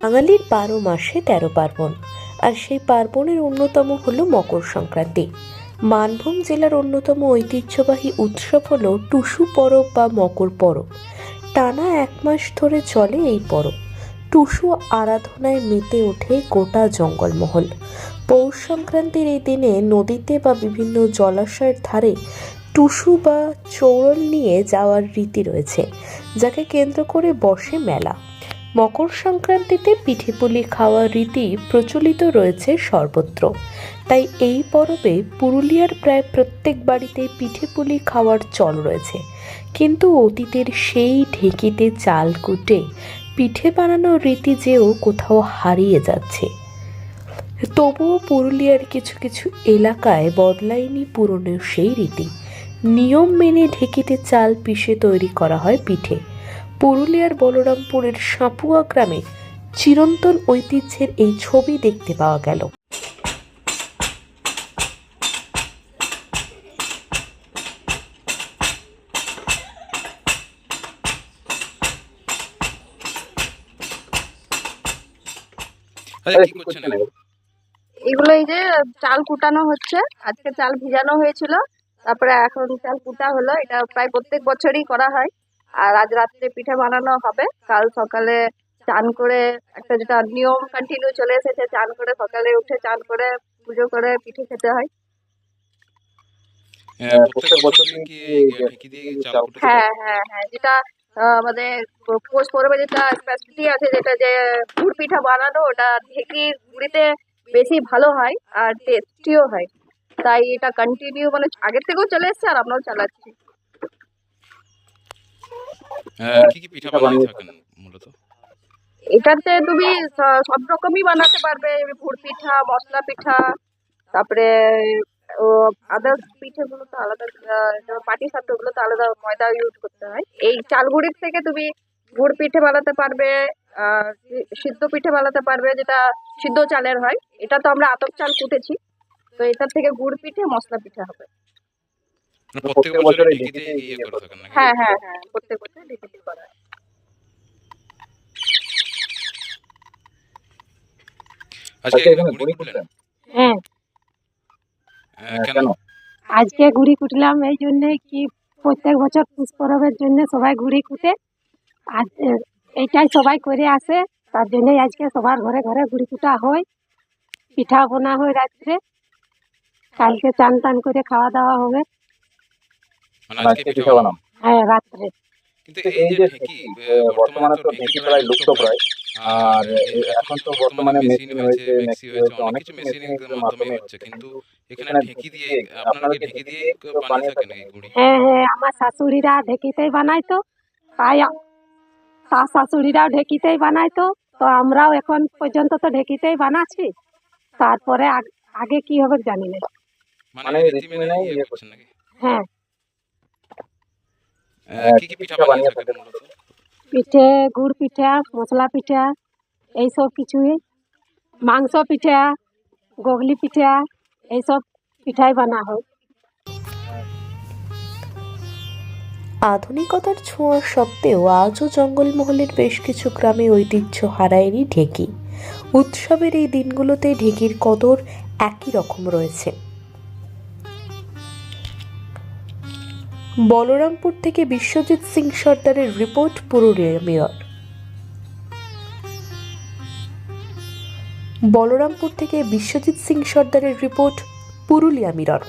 বাঙালির বারো মাসে তেরো পার্বণ, আর সেই পার্বণের অন্যতম হলো মকর সংক্রান্তি। মানভূম জেলার অন্যতম ঐতিহ্যবাহী উৎসব হলো টুসু পরব বা মকর পরব। টানা এক মাস ধরে চলে এই পরব। টুসু আরাধনায় মেতে ওঠে গোটা জঙ্গলমহল। পৌষ সংক্রান্তির এই দিনে নদীতে বা বিভিন্ন জলাশয়ের ধারে টুসু বা চৌরল নিয়ে যাওয়ার রীতি রয়েছে, যাকে কেন্দ্র করে বসে মেলা। মকর সংক্রান্তিতে পিঠেপুলি খাওয়ার রীতি প্রচলিত রয়েছে সর্বত্র। তাই এই পরবে পুরুলিয়ার প্রায় প্রত্যেক বাড়িতেই পিঠেপুলি খাওয়ার চল রয়েছে। কিন্তু অতীতের সেই ঢেকিতে চাল কুটে পিঠে বানানোর রীতি যেও কোথাও হারিয়ে যাচ্ছে। তবুও পুরুলিয়ার কিছু কিছু এলাকায় বদলায়নি পুরনো সেই রীতি। নিয়ম মেনে ঢেকিতে চাল পিষে তৈরি করা হয় পিঠে। পুরুলিয়ার বলরামপুরের সাঁপুয়া গ্রামে চিরন্তন ঐতিহ্যের এই ছবি দেখতে পাওয়া গেল? এগুলো এই যে চাল কুটানো হচ্ছে। আজকে চাল ভিজানো হয়েছিল। তারপরে এখন চাল কুটা হলো। এটা প্রায় প্রত্যেক বছরই করা হয়। আর আজ রাত্রে পিঠে বানানো হবে। কাল সকালে চান করে একটা যেটা নিয়ম কন্টিনিউ চলে এসেছে চান করে সকালে উঠে চান করে পুজো করে পিঠে খেতে হয়। কুটে হ্যাঁ হ্যাঁ হ্যাঁ যেটা পোষ যেটা স্পেশালিটি আছে যেটা যে গুড় পিঠা বানানো ওটা ঢেকির গুড়িতে বেশি ভালো হয় আর টেস্টিও হয়। তাই এটা কন্টিনিউ মানে আগের থেকেও চলে এসছে আর আমরাও চালাচ্ছি। কি কি পিঠা বানিয়ে থাকেন মূলত? এটাতে তুমি সব রকমই বানাতে পারবে। গুড় পিঠা মশলা পিঠা তারপরে আদার্স পিঠেগুলো তো আলাদা পাটি সাপটাগুলো তো আলাদা ময়দা ইউজ করতে হয়। এই চালগুড়ির থেকে তুমি গুড় পিঠে বানাতে পারবে আর সিদ্ধ পিঠে বানাতে পারবে যেটা সিদ্ধ চালের হয়। এটা তো আমরা আতপ চাল কুটেছি। তো এটার থেকে গুড় পিঠে মশলা পিঠে হবে। প্রত্যেক বছর ঢেকিতে ইয়ে করে থাকেন নাকি? হ্যাঁ হ্যাঁ হ্যাঁ প্রত্যেক বছর ডিগ্রি করা আজকে এখানে কুটলেন হ্যাঁ। কেন? আজকে ঘুড়ি কুটলাম এই জন্যে কি প্রত্যেক বছর পুষ পরবের জন্য সবাই ঘুড়ি কুটে। আর এইটাই সবাই করে আসে তার জন্যই আজকে সবার ঘরে ঘরে ঘুড়ি কুটা হয়। পিঠা বোনা হয় রাত্রে। কালকে চান টান করে খাওয়া দাওয়া হবে। মানে আজকে পিঠা বানাম হ্যাঁ রাত্রে। কিন্তু এই যে ঢেকি বর্তমানে তো ঢেকি প্রায় লুপ্ত প্রায়। আর এখন তো বর্তমানে মেশিন হয়েছে মেক্সি হয়েছে অনেক কিছু মেশিনের মাধ্যমে হচ্ছে। কিন্তু এখানে ঢেকি দিয়ে আপনারা কি দিয়ে বানিয়ে থাকেন এই গুড়ি? হ্যাঁ হ্যাঁ আমার শাশুড়িরা ঢেকিতেই বানাইতো তাই শাশুড়িরাও ঢেকিতেই বানাইতো তো। আমরাও এখন পর্যন্ত তো ঢেকিতেই বানাচ্ছি। তারপরে আগে কি হবে জানি না। মানে মেনে ইয়ে নাকি? হ্যাঁ। কি কি পিঠা বানিয়ে থাকেন মূলত? পিঠে গুড় পিঠা মশলা পিঠা এইসব কিছুই। মাংস পিঠা গগলি পিঠা এইসব পিঠাই বানা হয়। আধুনিকতার ছোঁয়া সত্ত্বেও আজও জঙ্গলমহলের বেশ কিছু গ্রামে ঐতিহ্য হারায়নি ঢেকি। উৎসবের এই দিনগুলোতে ঢেকির কদর একই রকম রয়েছে। বলরামপুর থেকে বিশ্বজিৎ সিং সর্দারের রিপোর্ট পুরুলিয়া মেয়র বলরামপুর থেকে বিশ্বজিৎ সিং সর্দারের রিপোর্ট, পুরুলিয়া মিরর।